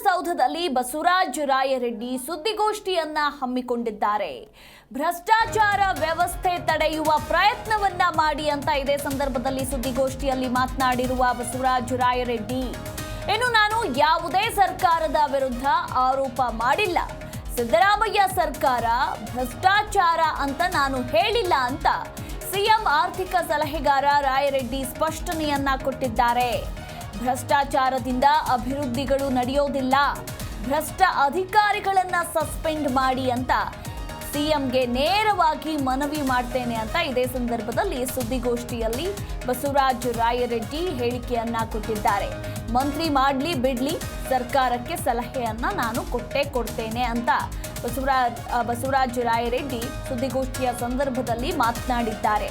ವಿಧಾನಸೌಧದಲ್ಲಿ ಬಸವರಾಜ ರಾಯರೆಡ್ಡಿ ಸುದ್ದಿಗೋಷ್ಠಿಯನ್ನ ಹಮ್ಮಿಕೊಂಡಿದ್ದಾರೆ. ಭ್ರಷ್ಟಾಚಾರ ವ್ಯವಸ್ಥೆ ತಡೆಯುವ ಪ್ರಯತ್ನವನ್ನ ಮಾಡಿ ಅಂತ ಇದೇ ಸಂದರ್ಭದಲ್ಲಿ ಸುದ್ದಿಗೋಷ್ಠಿಯಲ್ಲಿ ಮಾತನಾಡಿರುವ ಬಸವರಾಜ ರಾಯರೆಡ್ಡಿ, ಇನ್ನು ನಾನು ಯಾವುದೇ ಸರ್ಕಾರದ ವಿರುದ್ಧ ಆರೋಪ ಮಾಡಿಲ್ಲ. ಸಿದ್ದರಾಮಯ್ಯ ಸರ್ಕಾರ ಭ್ರಷ್ಟಾಚಾರ ಅಂತ ನಾನು ಹೇಳಿಲ್ಲ ಅಂತ ಸಿಎಂ ಆರ್ಥಿಕ ಸಲಹೆಗಾರ ರಾಯರೆಡ್ಡಿ ಸ್ಪಷ್ಟನೆಯನ್ನ ಕೊಟ್ಟಿದ್ದಾರೆ. ಭ್ರಷ್ಟಾಚಾರದಿಂದ ಅಭಿವೃದ್ಧಿಗಳು ನಡೆಯೋದಿಲ್ಲ. ಭ್ರಷ್ಟ ಅಧಿಕಾರಿಗಳನ್ನ ಸಸ್ಪೆಂಡ್ ಮಾಡಿ ಅಂತ ಸಿಎಂಗೆ ನೇರವಾಗಿ ಮನವಿ ಮಾಡ್ತೇನೆ ಅಂತ ಇದೇ ಸಂದರ್ಭದಲ್ಲಿ ಸುದ್ದಿಗೋಷ್ಠಿಯಲ್ಲಿ ಬಸವರಾಜ ರಾಯರೆಡ್ಡಿ ಹೇಳಿಕೆಯನ್ನ ಕೊಟ್ಟಿದ್ದಾರೆ. ಮಂತ್ರಿ ಮಾಡಲಿ ಬಿಡ್ಲಿ, ಸರ್ಕಾರಕ್ಕೆ ಸಲಹೆಯನ್ನ ನಾನು ಕೊಟ್ಟೇ ಕೊಡ್ತೇನೆ ಅಂತ ಬಸವರಾಜ್ ಬಸವರಾಜ ರಾಯರೆಡ್ಡಿ ಸುದ್ದಿಗೋಷ್ಠಿಯ ಸಂದರ್ಭದಲ್ಲಿ ಮಾತನಾಡಿದ್ದಾರೆ.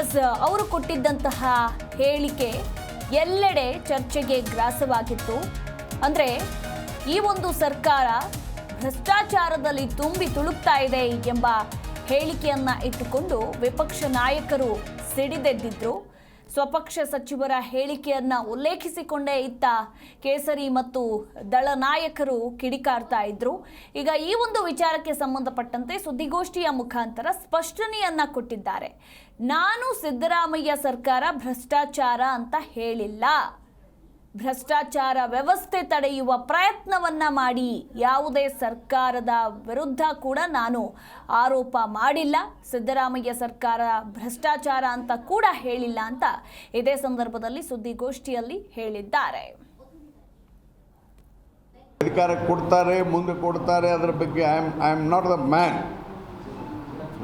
ಎಸ್, ಅವರು ಕೊಟ್ಟಿದ್ದಂತಹ ಹೇಳಿಕೆ ಎಲ್ಲೆಡೆ ಚರ್ಚೆಗೆ ಗ್ರಾಸವಾಗಿತ್ತು. ಅಂದ್ರೆ ಈ ಒಂದು ಸರ್ಕಾರ ಭ್ರಷ್ಟಾಚಾರದಲ್ಲಿ ತುಂಬಿ ತುಳುಕ್ತಾ ಇದೆ ಎಂಬ ಹೇಳಿಕೆಯನ್ನ ಇಟ್ಟುಕೊಂಡು ವಿಪಕ್ಷ ನಾಯಕರು ಸಿಡಿದೆದ್ದಿದ್ರು. ಸ್ವಪಕ್ಷ ಸಚಿವರ ಹೇಳಿಕೆಯನ್ನ ಉಲ್ಲೇಖಿಸಿಕೊಂಡೇ ಇತ್ತ ಕೇಸರಿ ಮತ್ತು ದಳ ನಾಯಕರು ಕಿಡಿಕಾರ್ತಾ ಇದ್ರು. ಈಗ ಈ ಒಂದು ವಿಚಾರಕ್ಕೆ ಸಂಬಂಧಪಟ್ಟಂತೆ ಸುದ್ದಿಗೋಷ್ಠಿಯ ಮುಖಾಂತರ ಸ್ಪಷ್ಟನೆಯನ್ನ ಕೊಟ್ಟಿದ್ದಾರೆ. ನಾನು ಸಿದ್ದರಾಮಯ್ಯ ಸರ್ಕಾರ ಭ್ರಷ್ಟಾಚಾರ ಅಂತ ಹೇಳಿಲ್ಲ. ಭ್ರಷ್ಟಾಚಾರ ವ್ಯವಸ್ಥೆ ತಡೆಯುವ ಪ್ರಯತ್ನವನ್ನ ಮಾಡಿ. ಯಾವುದೇ ಸರ್ಕಾರದ ವಿರುದ್ಧ ಕೂಡ ನಾನು ಆರೋಪ ಮಾಡಿಲ್ಲ. ಸಿದ್ದರಾಮಯ್ಯ ಸರ್ಕಾರ ಭ್ರಷ್ಟಾಚಾರ ಅಂತ ಕೂಡ ಹೇಳಿಲ್ಲ ಅಂತ ಇದೇ ಸಂದರ್ಭದಲ್ಲಿ ಸುದ್ದಿಗೋಷ್ಠಿಯಲ್ಲಿ ಹೇಳಿದ್ದಾರೆ. ಅಧಿಕಾರ ಕೊಡ್ತಾರೆ, ಮುಂದೆ ಕೊಡ್ತಾರೆ, ಅದರ ಬಗ್ಗೆ I am I am not the man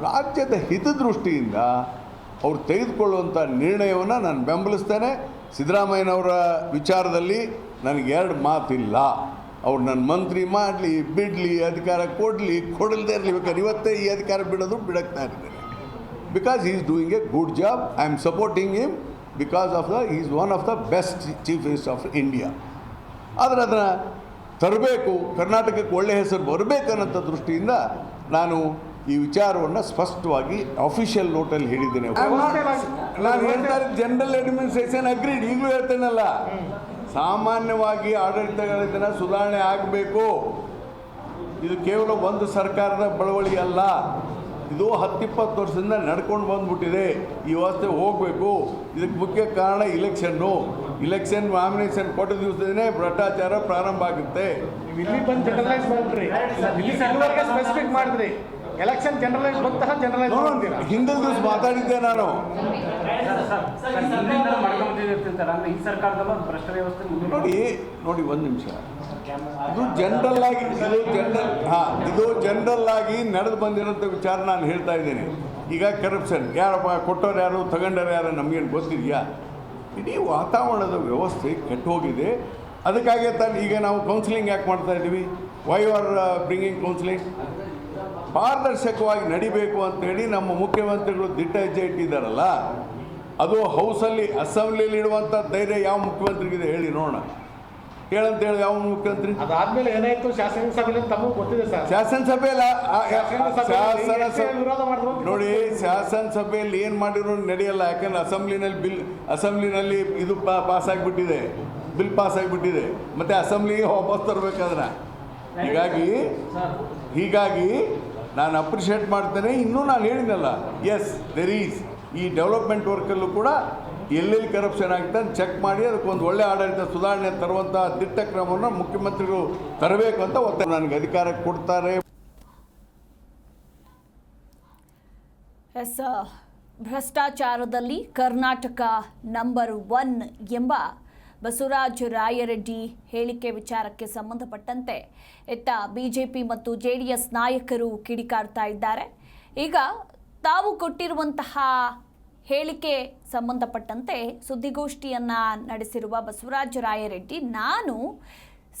ರಾಜ್ಯದ ಹಿತದೃಷ್ಟಿಯಿಂದ ಅವ್ರು ತೆಗೆದುಕೊಳ್ಳುವಂಥ ನಿರ್ಣಯವನ್ನು ನಾನು ಬೆಂಬಲಿಸ್ತೇನೆ. ಸಿದ್ದರಾಮಯ್ಯನವರ ವಿಚಾರದಲ್ಲಿ ನನಗೆ ಎರಡು ಮಾತಿಲ್ಲ. ಅವ್ರು ನನ್ನ ಮಂತ್ರಿ ಮಾಡಲಿ, ಬಿಡಲಿ, ಅಧಿಕಾರ ಕೊಡಲಿ, ಕೊಡಲ್ದೇ ಇರಲಿ ಬೇಕಾದ್ರೆ ಇವತ್ತೇ ಈ ಅಧಿಕಾರ ಬಿಡೋದು ಬಿಡಕ್ತಾ ಇರ್ತೇನೆ because is doing a good job I am supporting him because of the is one of the best chief minister of India ಆದರೆ ಅದನ್ನು ತರಬೇಕು, ಕರ್ನಾಟಕಕ್ಕೆ ಒಳ್ಳೆಯ ಹೆಸರು ಬರಬೇಕನ್ನೋಂಥ ದೃಷ್ಟಿಯಿಂದ ನಾನು ಈ ವಿಚಾರವನ್ನು ಸ್ಪಷ್ಟವಾಗಿ ಅಫಿಷಿಯಲ್ ನೋಟಲ್ಲಿ ಹೇಳಿದ್ದೇನೆ. ನಾನು ಹೇಳ್ತಾ ಜನರಲ್ ಅಡ್ಮಿನಿಸ್ಟ್ರೇಷನ್ ಅಗ್ರೀಡ್ ಈಗಲೂ ಹೇಳ್ತೇನಲ್ಲ. ಸಾಮಾನ್ಯವಾಗಿ ಆಡಳಿತಗಳಿಂದ ಸುಧಾರಣೆ ಆಗಬೇಕು. ಇದು ಕೇವಲ ಒಂದು ಸರ್ಕಾರದ ಬಳವಳಿಗೆ ಅಲ್ಲ. ಇದು ಹತ್ತಿಪ್ಪತ್ತು ವರ್ಷದಿಂದ ನಡ್ಕೊಂಡು ಬಂದ್ಬಿಟ್ಟಿದೆ. ಈ ವ್ಯವಸ್ಥೆ ಹೋಗಬೇಕು. ಇದಕ್ಕೆ ಮುಖ್ಯ ಕಾರಣ ಇಲೆಕ್ಷನ್ನು ಇಲೆಕ್ಷನ್ ನಾಮಿನೇಷನ್ ಕೊಟ್ಟ ದಿವಸದೇ ಭ್ರಷ್ಟಾಚಾರ ಪ್ರಾರಂಭ ಆಗುತ್ತೆ. ನೀವು ಇಲ್ಲಿ ಬಂದು ಮಾಡಿದ್ರಿ. ಎಲೆಕ್ಷನ್ ಜನರಲೈಸ್ ಬಂತಹ ಜನರಲೈಸ್ ಹಿಂದಿನ ದಿವಸ ಮಾತಾಡಿದ್ದೆ ನಾನು. ನೋಡಿ ನೋಡಿ ಒಂದು ನಿಮಿಷ. ಇದು ಜನರಲ್ ಆಗಿ ಇದು ಜನರಲ್ ಹಾಂ ಇದು ಜನರಲ್ ಆಗಿ ನಡೆದು ಬಂದಿರೋಂಥ ವಿಚಾರ ನಾನು ಹೇಳ್ತಾ ಇದ್ದೀನಿ. ಈಗ ಕರಪ್ಷನ್ ಯಾರಪ್ಪ ಕೊಟ್ಟವ್ರು ಯಾರು ತಗೊಂಡವ್ರು ಯಾರು ನಮಗೇನು ಗೊತ್ತಿದೆಯಾ? ಇಡೀ ವಾತಾವರಣದ ವ್ಯವಸ್ಥೆ ಕೆಟ್ಟು ಹೋಗಿದೆ ಅದಕ್ಕಾಗಿ ತಾನು ಈಗ ನಾವು ಕೌನ್ಸಿಲಿಂಗ್ ಯಾಕೆ ಮಾಡ್ತಾ ಇದ್ದೀವಿ? ವೈ ಆರ್ ಬ್ರಿಂಗಿಂಗ್ ಕೌನ್ಸಿಲಿಂಗ್ ಪಾರದರ್ಶಕವಾಗಿ ನಡಿಬೇಕು ಅಂತೇಳಿ ನಮ್ಮ ಮುಖ್ಯಮಂತ್ರಿಗಳು ದಿಟ್ಟ ಹೆಜ್ಜೆ ಇಟ್ಟಿದ್ದಾರಲ್ಲ ಅದು ಹೌಸಲ್ಲಿ ಅಸೆಂಬ್ಲಿಯಲ್ಲಿ ಇಡುವಂಥ ಧೈರ್ಯ ಯಾವ ಮುಖ್ಯಮಂತ್ರಿಗಿದೆ ಹೇಳಿ ನೋಡೋಣ. ಹೇಳಂತ ಹೇಳಿ ಯಾವ ಮುಖ್ಯಮಂತ್ರಿ? ಅದಾದ್ಮೇಲೆ ಏನಾಯ್ತು ಶಾಸನ ಸಭೆಯಲ್ಲಿ ತಮಗೂ ಗೊತ್ತಿದೆ ಸರ್. ಶಾಸನ ಸಭೆಯಲ್ಲಿ ಅಂತ ನೋಡಿ ಶಾಸನಸಭೆಯಲ್ಲಿ ಏನು ಮಾಡಿರೋ ನಡೆಯಲ್ಲ ಯಾಕಂದ್ರೆ ಅಸೆಂಬ್ಲಿನಲ್ಲಿ ಬಿಲ್ ಅಸೆಂಬ್ಲಿನಲ್ಲಿ ಇದು ಪಾಸ್ ಆಗಿಬಿಟ್ಟಿದೆ ಬಿಲ್ ಪಾಸ್ ಆಗಿಬಿಟ್ಟಿದೆ ಮತ್ತೆ ಅಸೆಂಬ್ಲಿಗೆ ವಾಪಸ್ ತರಬೇಕಾದ್ರೆ ಹೀಗಾಗಿ ಹೀಗಾಗಿ ನಾನು ಅಪ್ರಿಷಿಯೇಟ್ ಮಾಡ್ತೇನೆ. ಇನ್ನೂ ನಾನು ಹೇಳಿದ್ನಲ್ಲ ಎಸ್ ದೆರ್ ಈಸ್ ಈ ಡೆವಲಪ್ಮೆಂಟ್ ವರ್ಕಲ್ಲೂ ಕೂಡ ಎಲ್ಲೆಲ್ಲಿ ಕರಪ್ಷನ್ ಆಗುತ್ತೆ ಅಂತ ಚೆಕ್ ಮಾಡಿ ಅದಕ್ಕೊಂದು ಒಳ್ಳೆ ಆಡಳಿತ ಸುಧಾರಣೆ ತರುವಂಥ ದಿಟ್ಟ ಕ್ರಮವನ್ನು ಮುಖ್ಯಮಂತ್ರಿಗಳು ತರಬೇಕು ಅಂತ ಒತ್ತಾಯ ನನಗೆ ಅಧಿಕಾರ ಕೊಡ್ತಾರೆ. ಎಸ್, ಭ್ರಷ್ಟಾಚಾರದಲ್ಲಿ ಕರ್ನಾಟಕ ನಂಬರ್ ಒನ್ ಎಂಬ ಬಸವರಾಜ ರಾಯರೆಡ್ಡಿ ಹೇಳಿಕೆ ವಿಚಾರಕ್ಕೆ ಸಂಬಂಧಪಟ್ಟಂತೆ ಇತ್ತ ಬಿಜೆಪಿ ಮತ್ತು ಜೆ ಡಿ ಎಸ್ ನಾಯಕರು ಕಿಡಿಕಾರ್ತಾ ಇದ್ದಾರೆ. ಈಗ ತಾವು ಕೊಟ್ಟಿರುವಂತಹ ಹೇಳಿಕೆ ಸಂಬಂಧಪಟ್ಟಂತೆ ಸುದ್ದಿಗೋಷ್ಠಿಯನ್ನು ನಡೆಸಿರುವ ಬಸವರಾಜ ರಾಯರೆಡ್ಡಿ, ನಾನು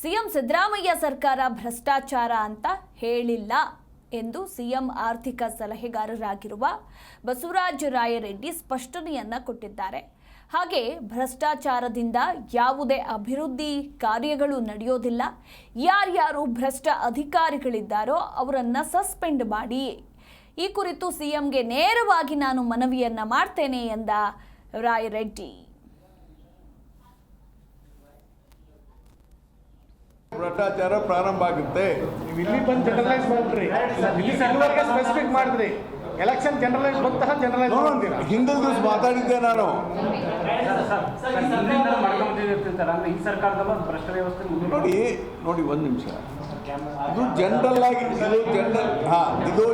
ಸಿಎಂ ಸಿದ್ದರಾಮಯ್ಯ ಸರ್ಕಾರ ಭ್ರಷ್ಟಾಚಾರ ಅಂತ ಹೇಳಿಲ್ಲ ಎಂದು ಸಿಎಂ ಆರ್ಥಿಕ ಸಲಹೆಗಾರರಾಗಿರುವ ಬಸವರಾಜ ರಾಯರೆಡ್ಡಿ ಸ್ಪಷ್ಟನೆಯನ್ನ ಕೊಟ್ಟಿದ್ದಾರೆ. ಹಾಗೆ ಭ್ರಷ್ಟಾಚಾರದಿಂದ ಯಾವುದೇ ಅಭಿವೃದ್ಧಿ ಕಾರ್ಯಗಳು ನಡೆಯೋದಿಲ್ಲ. ಯಾರ್ಯಾರು ಭ್ರಷ್ಟ ಅಧಿಕಾರಿಗಳಿದ್ದಾರೋ ಅವರನ್ನ ಸಸ್ಪೆಂಡ್ ಮಾಡಿ. ಈ ಕುರಿತು ಸಿಎಂಗೆ ನೇರವಾಗಿ ನಾನು ಮನವಿಯನ್ನ ಮಾಡ್ತೇನೆ ಎಂದ ರಾಯರೆಡ್ಡಿ ಭ್ರಷ್ಟಾಚಾರ ಪ್ರಾರಂಭ ಆಗುತ್ತೆ. ನೀವು ಇಲ್ಲಿ ಬಂದು ಜನರಲೈಸ್ ಮಾಡ್ರಿ. ಇಲ್ಲಿ ಇಲ್ಲಿವರೆಗೆ ಸ್ಪೆಸಿಫಿಕ್ ಮಾಡಿದ್ರಿ ಎಲೆಕ್ಷನ್ ಜನರಲೈಸ್ ಬಂತಹ ಜನರಲೈಸ್ ಹಿಂದೂ ಹಿಂದಿನ ದಿವಸ ಮಾತಾಡಿದ್ದೆ ನಾನು. ಅಂದ್ರೆ ಈ ಭ್ರಷ್ಟ ವ್ಯವಸ್ಥೆ ನೋಡಿ ನೋಡಿ ಒಂದು ನಿಮಿಷ ಇದು ಜನರಲ್ ಆಗಿ ಇದು ಜನರಲ್ ಹಾಂ ಇದು